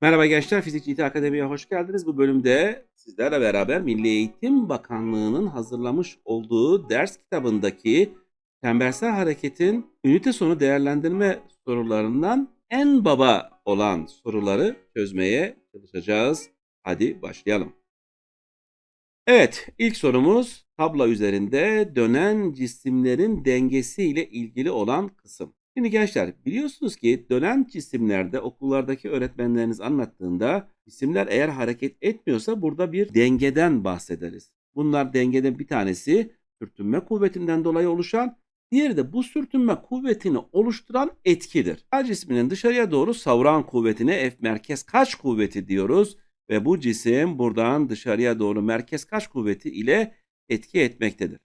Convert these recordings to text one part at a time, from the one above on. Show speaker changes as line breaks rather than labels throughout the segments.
Merhaba gençler, Fizik İT Akademi'ye hoş geldiniz. Bu bölümde sizlerle beraber Milli Eğitim Bakanlığı'nın hazırlamış olduğu ders kitabındaki Çembersel Hareket'in ünite sonu değerlendirme sorularından en baba olan soruları çözmeye çalışacağız. Hadi başlayalım. Evet, ilk sorumuz tablo üzerinde dönen cisimlerin dengesi ile ilgili olan kısım. Şimdi gençler biliyorsunuz ki dönen cisimlerde okullardaki öğretmenleriniz anlattığında cisimler eğer hareket etmiyorsa burada bir dengeden bahsederiz. Bunlar dengede bir tanesi sürtünme kuvvetinden dolayı oluşan, diğeri de bu sürtünme kuvvetini oluşturan etkidir. A cisminin dışarıya doğru savuran kuvvetine F merkez kaç kuvveti diyoruz ve bu cisim buradan dışarıya doğru merkez kaç kuvveti ile etki etmektedir.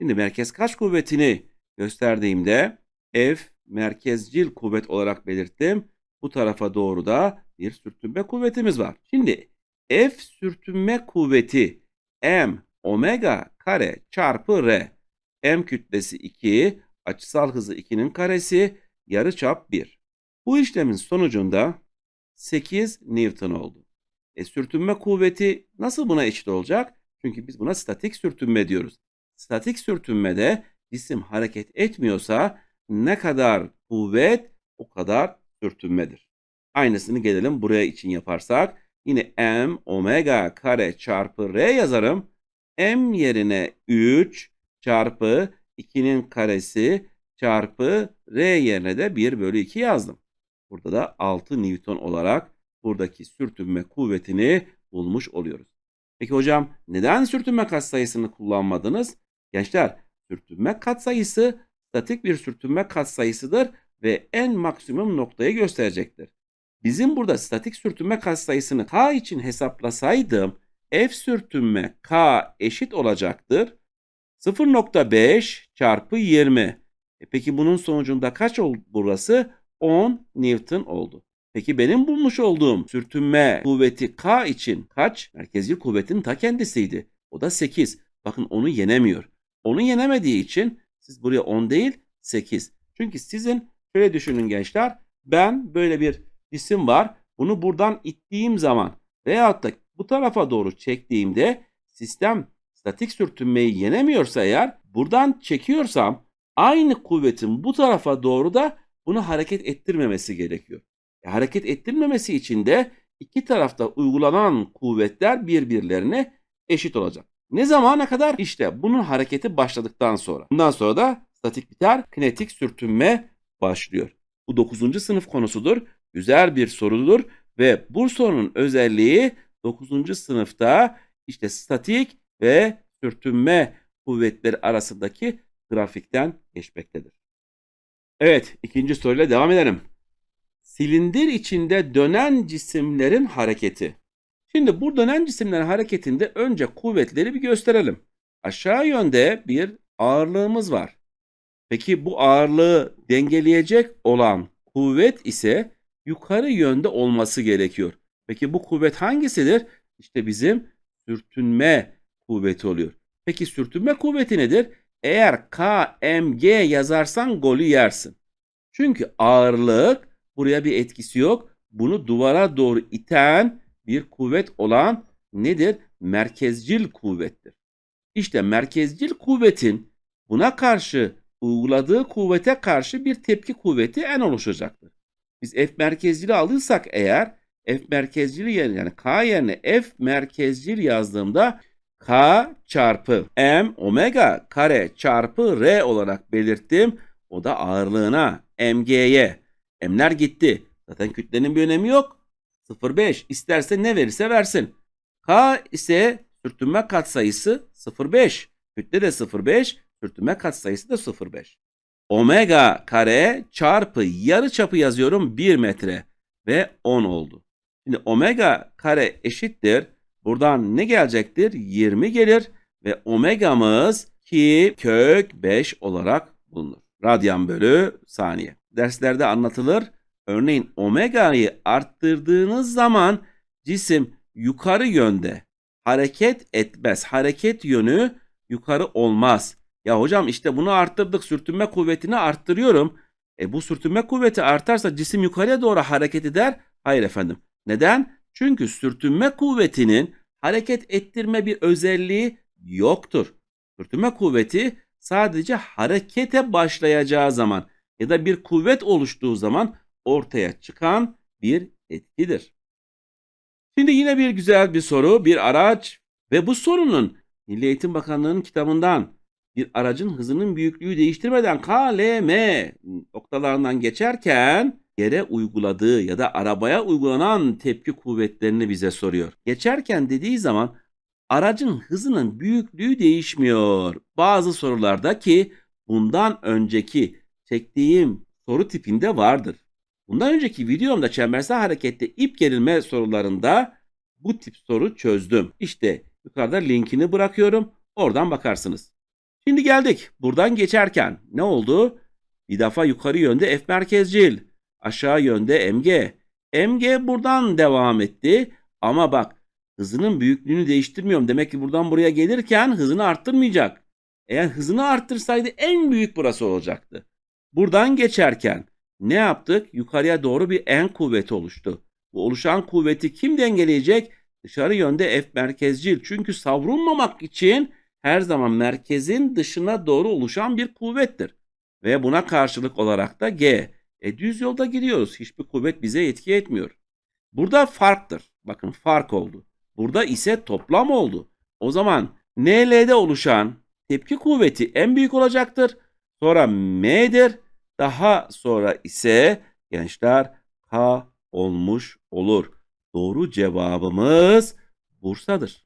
Şimdi merkez kaç kuvvetini gösterdiğimde F merkezcil kuvvet olarak belirttim. Bu tarafa doğru da bir sürtünme kuvvetimiz var. Şimdi F sürtünme kuvveti M omega kare çarpı R. M kütlesi 2, açısal hızı 2'nin karesi, yarıçap 1. Bu işlemin sonucunda 8 Newton oldu. E, sürtünme kuvveti nasıl buna eşit olacak? Çünkü biz buna statik sürtünme diyoruz. Statik sürtünmede cisim hareket etmiyorsa ne kadar kuvvet o kadar sürtünmedir. Aynısını gelelim buraya için yaparsak yine m omega kare çarpı r yazarım. m yerine 3 çarpı 2'nin karesi çarpı r yerine de 1 bölü 2 yazdım. Burada da 6 Newton olarak buradaki sürtünme kuvvetini bulmuş oluyoruz. Peki hocam neden sürtünme katsayısını kullanmadınız? Gençler sürtünme katsayısı statik bir sürtünme katsayısıdır ve en maksimum noktayı gösterecektir. Bizim burada statik sürtünme katsayısını k için hesaplasaydım F sürtünme k eşit olacaktır. 0.5 çarpı 20. E peki bunun sonucunda kaç oldu burası? 10 Newton oldu. Peki benim bulmuş olduğum sürtünme kuvveti K için kaç? Merkezci kuvvetin ta kendisiydi. O da 8. Bakın onu yenemiyor. Onu yenemediği için siz buraya 10 değil 8. Çünkü sizin şöyle düşünün gençler. Ben böyle bir cisim var. Bunu buradan ittiğim zaman veyahut da bu tarafa doğru çektiğimde sistem statik sürtünmeyi yenemiyorsa eğer buradan çekiyorsam aynı kuvvetin bu tarafa doğru da bunu hareket ettirmemesi gerekiyor. E, hareket ettirmemesi için de iki tarafta uygulanan kuvvetler birbirlerine eşit olacak. Ne zamana kadar? İşte bunun hareketi başladıktan sonra. Bundan sonra da statik biter, kinetik sürtünme başlıyor. Bu 9. sınıf konusudur. Güzel bir sorudur ve bu sorunun özelliği 9. sınıfta işte statik ve sürtünme kuvvetleri arasındaki grafikten geçmektedir. Evet, ikinci soruyla devam edelim. Silindir içinde dönen cisimlerin hareketi. Şimdi bu dönen cisimlerin hareketinde önce kuvvetleri bir gösterelim. Aşağı yönde bir ağırlığımız var. Peki bu ağırlığı dengeleyecek olan kuvvet ise yukarı yönde olması gerekiyor. Peki bu kuvvet hangisidir? İşte bizim sürtünme kuvveti oluyor. Peki sürtünme kuvveti nedir? Eğer KMG yazarsan golü yersin. Çünkü ağırlık buraya bir etkisi yok. Bunu duvara doğru iten bir kuvvet olan nedir? Merkezcil kuvvettir. İşte merkezcil kuvvetin buna karşı uyguladığı kuvvete karşı bir tepki kuvveti en oluşacaktır. Biz F merkezcili alırsak eğer F merkezcili yerine yani K yerine F merkezcil yazdığımda K çarpı M omega kare çarpı R olarak belirttim. O da ağırlığına mg'ye. M'ler gitti. Zaten kütlenin bir önemi yok. 0,5 isterse ne verirse versin. K ise sürtünme katsayısı 0,5. Kütle de 0,5. Sürtünme katsayısı da 0,5. Omega kare çarpı yarı çapı yazıyorum 1 metre ve 10 oldu. Şimdi omega kare eşittir. Buradan ne gelecektir? 20 gelir ve omegamız 2 kök 5 olarak bulunur. Radyan bölü saniye. Derslerde anlatılır. Örneğin omega'yı arttırdığınız zaman cisim yukarı yönde hareket etmez. Hareket yönü yukarı olmaz. Ya hocam işte bunu arttırdık sürtünme kuvvetini arttırıyorum. E bu sürtünme kuvveti artarsa cisim yukarıya doğru hareket eder. Hayır efendim. Neden? Çünkü sürtünme kuvvetinin hareket ettirme bir özelliği yoktur. Sürtünme kuvveti sadece harekete başlayacağı zaman ya da bir kuvvet oluştuğu zaman ortaya çıkan bir etkidir. Şimdi yine bir güzel bir soru, bir araç ve bu sorunun Milli Eğitim Bakanlığı'nın kitabından bir aracın hızının büyüklüğü değiştirmeden KLM noktalarından geçerken yere uyguladığı ya da arabaya uygulanan tepki kuvvetlerini bize soruyor. Geçerken dediği zaman aracın hızının büyüklüğü değişmiyor. Bazı sorularda ki bundan önceki çektiğim soru tipinde vardır. Bundan önceki videomda çembersel harekette ip gerilme sorularında bu tip soru çözdüm. İşte yukarıda linkini bırakıyorum. Oradan bakarsınız. Şimdi geldik. Buradan geçerken ne oldu? Bir defa yukarı yönde F merkezcil. Aşağı yönde MG. MG buradan devam etti. Ama bak hızının büyüklüğünü değiştirmiyorum. Demek ki buradan buraya gelirken hızını arttırmayacak. Eğer hızını arttırsaydı en büyük burası olacaktı. Buradan geçerken ne yaptık? Yukarıya doğru bir en kuvveti oluştu. Bu oluşan kuvveti kim dengeleyecek? Dışarı yönde F merkezcil. Çünkü savrulmamak için her zaman merkezin dışına doğru oluşan bir kuvvettir. Ve buna karşılık olarak da G. E düz yolda gidiyoruz. Hiçbir kuvvet bize etki etmiyor. Burada farktır. Bakın fark oldu. Burada ise toplam oldu. O zaman NL'de oluşan tepki kuvveti en büyük olacaktır. Sonra M'dir. Daha sonra ise gençler K olmuş olur. Doğru cevabımız Bursa'dır.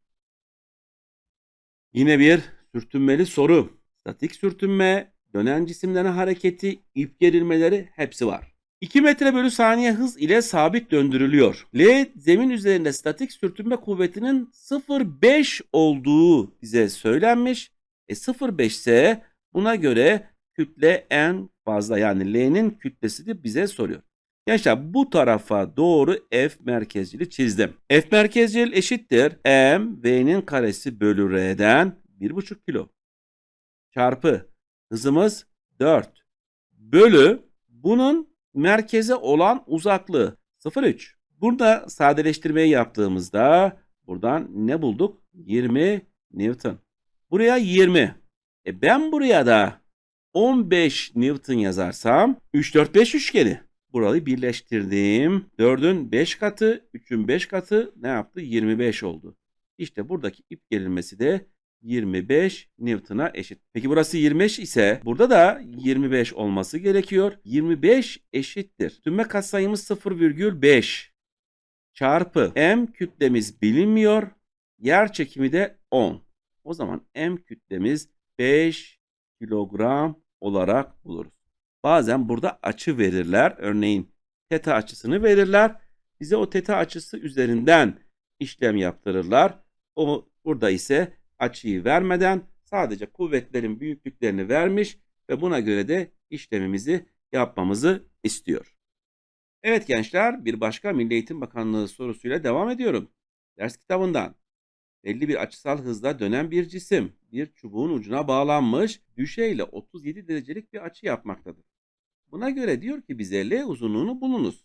Yine bir sürtünmeli soru. Statik sürtünme, dönen cisimlerin hareketi, ip gerilmeleri hepsi var. 2 metre bölü saniye hız ile sabit döndürülüyor. L zemin üzerinde statik sürtünme kuvvetinin 0,5 olduğu bize söylenmiş. E 0,5 ise buna göre kütle en fazla yani L'nin kütlesini bize soruyor. Gençler bu tarafa doğru F merkezcili çizdim. F merkezcil eşittir M V'nin karesi bölü R'den 1,5 kilo. Çarpı hızımız 4 bölü bunun merkeze olan uzaklığı 0,3. Burada sadeleştirmeyi yaptığımızda buradan ne bulduk? 20 Newton. Buraya 20. E ben buraya da 15 Newton yazarsam 3 4 5 üçgeni. Burayı birleştirdim. 4'ün 5 katı, 3'ün 5 katı ne yaptı? 25 oldu. İşte buradaki ip gerilmesi de 25 Newton'a eşit. Peki burası 25 ise burada da 25 olması gerekiyor. 25 eşittir. Tümme katsayımız 0,5 çarpı M kütlemiz bilinmiyor. Yer çekimi de 10. O zaman M kütlemiz 5 kilogram olarak buluruz. Bazen burada açı verirler. Örneğin teta açısını verirler. Bize o teta açısı üzerinden işlem yaptırırlar. O burada ise açıyı vermeden sadece kuvvetlerin büyüklüklerini vermiş ve buna göre de işlemimizi yapmamızı istiyor. Evet gençler bir başka Milli Eğitim Bakanlığı sorusuyla devam ediyorum. Ders kitabından belli bir açısal hızla dönen bir cisim bir çubuğun ucuna bağlanmış düşeyle 37 derecelik bir açı yapmaktadır. Buna göre diyor ki bize L uzunluğunu bulunuz.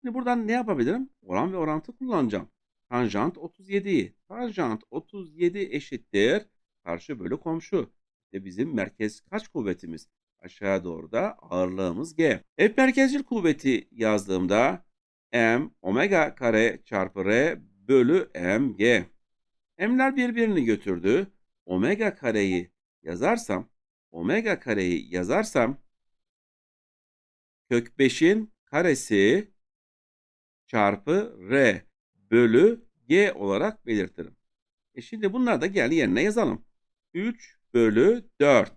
Şimdi buradan ne yapabilirim? Oran ve orantı kullanacağım. Tanjant 37'yi. Tanjant 37 eşittir. Karşı bölü komşu. İşte bizim merkez kaç kuvvetimiz? Aşağıya doğru da ağırlığımız G. F merkezcil kuvveti yazdığımda M omega kare çarpı R bölü mg. M'ler birbirini götürdü. Omega kareyi yazarsam, omega kareyi yazarsam kök 5'in karesi çarpı R bölü G olarak belirtirim. E şimdi bunlar da gel yerine yazalım. 3 bölü 4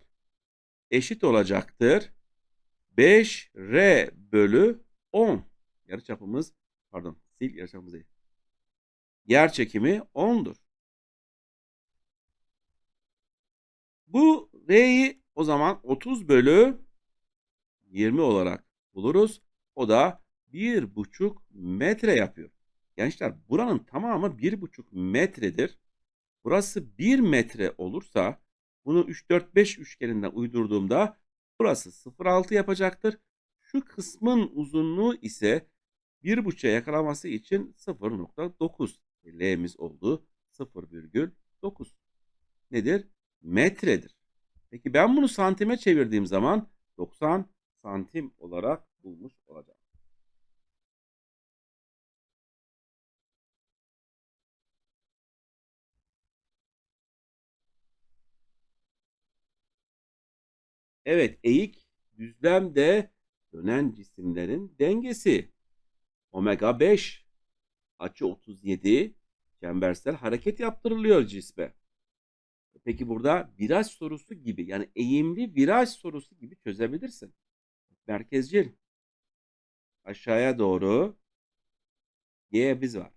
eşit olacaktır. 5 R bölü 10. Yarıçapımız pardon sil yarıçapımız değil. Yer çekimi 10'dur. Bu R'yi o zaman 30 bölü 20 olarak buluruz. O da 1,5 metre yapıyor. Gençler buranın tamamı 1,5 metredir. Burası 1 metre olursa bunu 3, 4, 5 üçgeninden uydurduğumda burası 0,6 yapacaktır. Şu kısmın uzunluğu ise 1.5'a yakalaması için 0.9. L'miz oldu 0,9. Nedir? Metredir. Peki ben bunu santime çevirdiğim zaman 90 santim olarak bulmuş olacağım. Evet, eğik düzlemde dönen cisimlerin dengesi. Omega 5 açı 37 çembersel hareket yaptırılıyor cisme. Peki burada viraj sorusu gibi yani eğimli viraj sorusu gibi çözebilirsin. Merkezcil. Aşağıya doğru G biz var.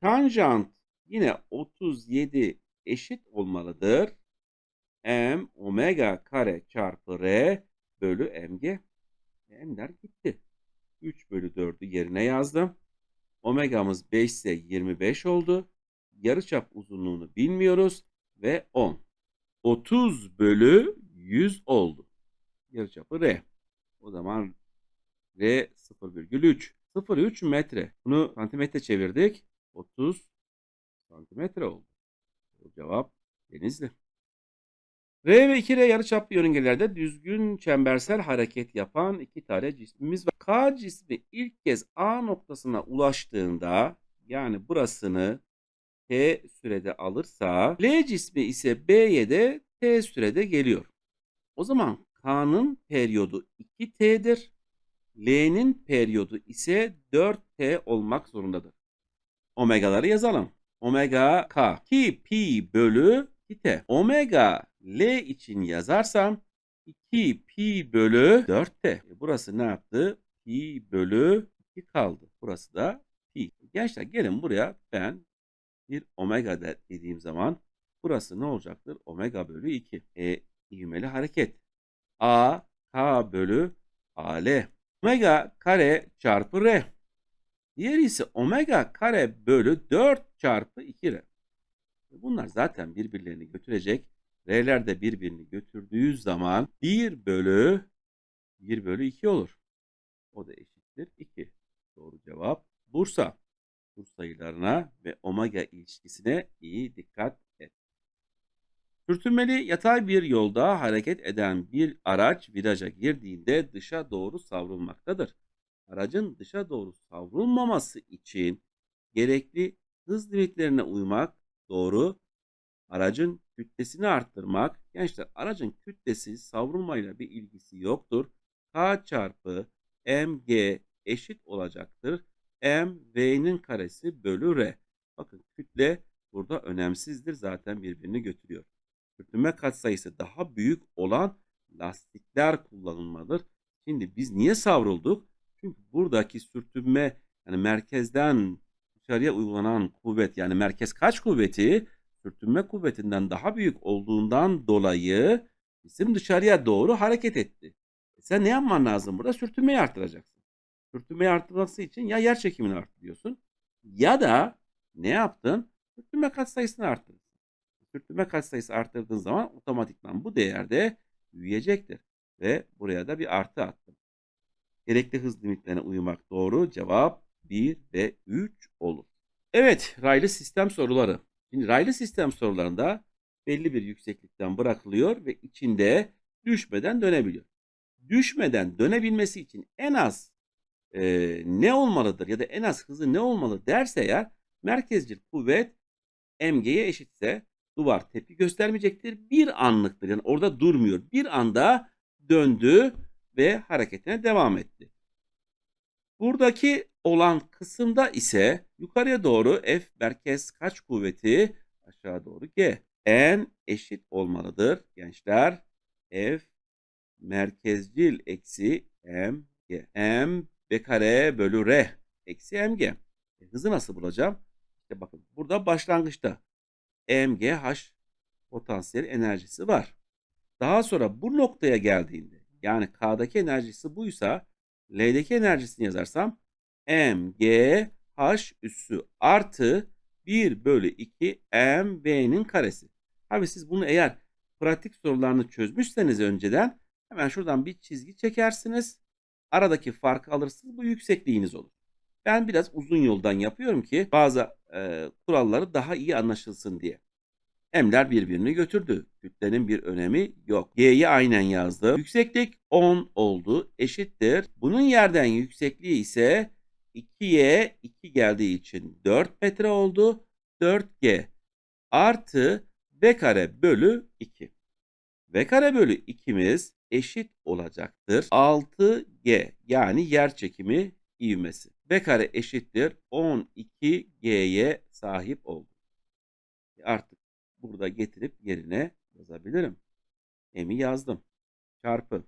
Tanjant yine 37 eşit olmalıdır. M omega kare çarpı R bölü mg. M'ler gitti. 3 bölü 4'ü yerine yazdım. Omega'mız 5 ise 25 oldu. Yarıçap uzunluğunu bilmiyoruz ve 10. 30 bölü 100 oldu. Yarıçapı R. O zaman R 0,3. 0,3 metre. Bunu santimetre çevirdik. 30 santimetre oldu. O cevap Denizli. R ve 2R yarıçaplı yörüngelerde düzgün çembersel hareket yapan iki tane cismimiz var. K cismi ilk kez A noktasına ulaştığında yani burasını T sürede alırsa L cismi ise B'ye de T sürede geliyor. O zaman K'nın periyodu 2T'dir. L'nin periyodu ise 4T olmak zorundadır. Omegaları yazalım. Omega K. Ki pi bölü 2T. Omega L için yazarsam 2 pi bölü 4T. E burası ne yaptı? Pi bölü 2 kaldı. Burası da pi. Gençler gelin buraya ben bir omega de dediğim zaman burası ne olacaktır? Omega bölü 2. E, ivmeli hareket. A K bölü AL. Omega kare çarpı R. Diğeri ise omega kare bölü 4 çarpı 2R. Bunlar zaten birbirlerini götürecek. R'ler de birbirini götürdüğü zaman 1 bölü 1 bölü 2 olur. O da eşittir 2. Doğru cevap Bursa. Bu sayılarına ve omega ilişkisine iyi dikkat et. Sürtünmeli yatay bir yolda hareket eden bir araç viraja girdiğinde dışa doğru savrulmaktadır. Aracın dışa doğru savrulmaması için gerekli hız limitlerine uymak doğru. Aracın kütlesini arttırmak. Gençler aracın kütlesi savrulmayla bir ilgisi yoktur. K çarpı mg eşit olacaktır. M v'nin karesi bölü r. Bakın kütle burada önemsizdir. Zaten birbirini götürüyor. Sürtünme katsayısı daha büyük olan lastikler kullanılmalıdır. Şimdi biz niye savrulduk? Çünkü buradaki sürtünme yani merkezden dışarıya uygulanan kuvvet yani merkez kaç kuvveti sürtünme kuvvetinden daha büyük olduğundan dolayı cisim dışarıya doğru hareket etti. E sen ne yapman lazım burada? Sürtünmeyi arttıracaksın. Sürtünmeyi arttırması için ya yer çekimini arttırıyorsun ya da ne yaptın? Sürtünme katsayısını arttırdın. Sürtünme katsayısı arttırdığın zaman otomatikman bu değerde büyüyecektir. Ve buraya da bir artı attım. Gerekli hız limitlerine uymak doğru. Cevap 1 ve 3 olur. Evet, raylı sistem soruları. Şimdi raylı sistem sorularında belli bir yükseklikten bırakılıyor ve içinde düşmeden dönebiliyor. Düşmeden dönebilmesi için en az e, ne olmalıdır ya da en az hızı ne olmalı derse eğer merkezcil kuvvet mg'ye eşitse duvar tepki göstermeyecektir. Bir anlıktır. Yani orada durmuyor. Bir anda döndü ve hareketine devam etti. Buradaki olan kısımda ise yukarıya doğru F merkez kaç kuvveti aşağı doğru G. N eşit olmalıdır gençler. F merkezcil eksi M G. M B kare bölü R eksi MG. E, hızı nasıl bulacağım? İşte bakın burada başlangıçta MGH potansiyel enerjisi var. Daha sonra bu noktaya geldiğinde yani K'daki enerjisi buysa L'deki enerjisini yazarsam MGH üssü artı 1 bölü 2 MV'nin karesi. Abi siz bunu eğer pratik sorularını çözmüşseniz önceden hemen şuradan bir çizgi çekersiniz. Aradaki farkı alırsınız bu yüksekliğiniz olur. Ben biraz uzun yoldan yapıyorum ki bazı e, kuralları daha iyi anlaşılsın diye. M'ler birbirini götürdü. Kütlenin bir önemi yok. Y'yi aynen yazdım. Yükseklik 10 oldu. Eşittir. Bunun yerden yüksekliği ise 2Y 2 geldiği için 4 metre oldu. 4G artı V kare bölü 2. V kare bölü 2'miz eşit olacaktır. 6G yani yer çekimi ivmesi. V kare eşittir 12G'ye sahip oldu. Artık burada getirip yerine yazabilirim. M'i yazdım. Çarpı.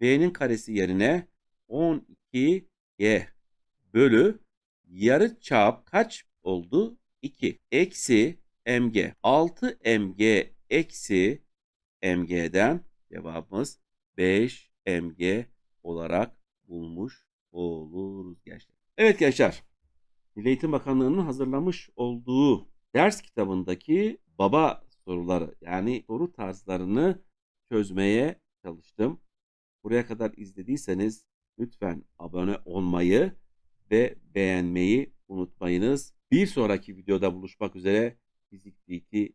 V'nin karesi yerine 12G bölü yarı çap kaç oldu? 2. Eksi mg. 6 mg eksi mg'den cevabımız 5 mg olarak bulmuş oluruz gençler. Evet gençler. Milli Eğitim Bakanlığı'nın hazırlamış olduğu ders kitabındaki baba soruları yani soru tarzlarını çözmeye çalıştım. Buraya kadar izlediyseniz lütfen abone olmayı ve beğenmeyi unutmayınız. Bir sonraki videoda buluşmak üzere. Fizik DT